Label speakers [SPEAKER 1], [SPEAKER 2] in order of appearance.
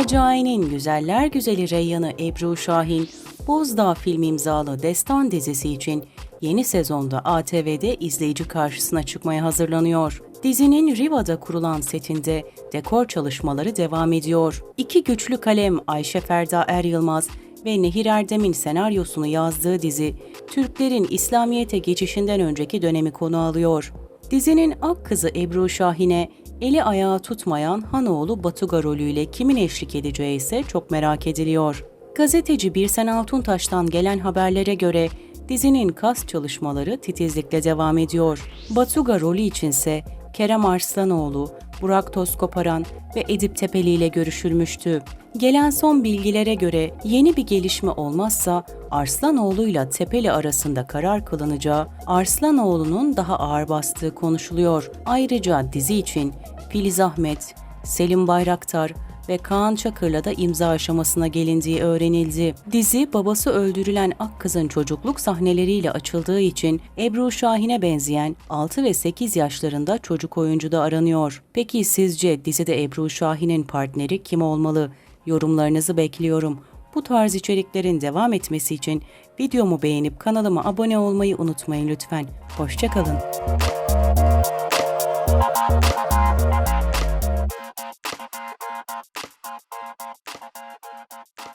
[SPEAKER 1] Hercai'nin Güzeller Güzeli Reyyan'ı Ebru Şahin, Bozdağ film imzalı Destan dizisi için yeni sezonda ATV'de izleyici karşısına çıkmaya hazırlanıyor. Dizinin Riva'da kurulan setinde dekor çalışmaları devam ediyor. İki güçlü kalem Ayşe Ferda Er Yılmaz ve Nehir Erdem'in senaryosunu yazdığı dizi, Türklerin İslamiyet'e geçişinden önceki dönemi konu alıyor. Dizinin ak kızı Ebru Şahin'e eli ayağı tutmayan Hanoğlu Batuga rolüyle kimin eşlik edeceği ise çok merak ediliyor. Gazeteci Birsen Altuntaş'tan gelen haberlere göre dizinin kas çalışmaları titizlikle devam ediyor. Batuga rolü içinse Kerem Arslanoğlu, Burak Tozkoparan ve Edip Tepeli ile görüşülmüştü. Gelen son bilgilere göre yeni bir gelişme olmazsa Arslanoğlu ile Tepeli arasında karar kılınacağı, Arslanoğlu'nun daha ağır bastığı konuşuluyor. Ayrıca dizi için Filiz Ahmet, Selim Bayraktar ve Kaan Çakır'la da imza aşamasına gelindiği öğrenildi. Dizi babası öldürülen Akkız'ın çocukluk sahneleriyle açıldığı için Ebru Şahin'e benzeyen 6 ve 8 yaşlarında çocuk oyuncu da aranıyor. Peki sizce dizide Ebru Şahin'in partneri kim olmalı? Yorumlarınızı bekliyorum. Bu tarz içeriklerin devam etmesi için videomu beğenip kanalıma abone olmayı unutmayın lütfen. Hoşçakalın.